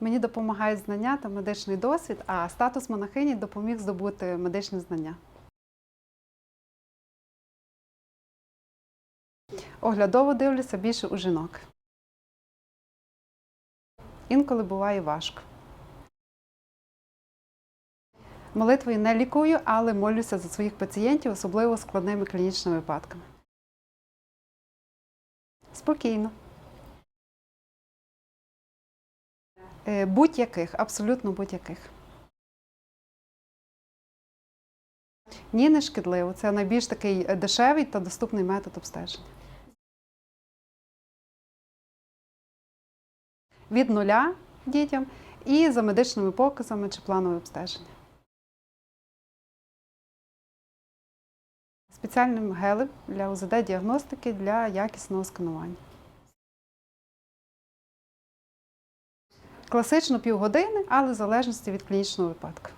Мені допомагають знання та медичний досвід, а статус монахині допоміг здобути медичні знання. Оглядово дивлюся більше у жінок. Інколи буває важко. Молитвою не лікую, але молюся за своїх пацієнтів, особливо складними клінічними випадками. Спокійно. Будь-яких, абсолютно будь-яких. Ні, не шкідливо. Це найбільш такий е, дешевий та доступний метод обстеження. Від нуля дітям і за медичними показами чи планове обстеження. Спеціальним гелем для УЗД-діагностики для якісного сканування. Класично півгодини, але в залежності від клінічного випадку.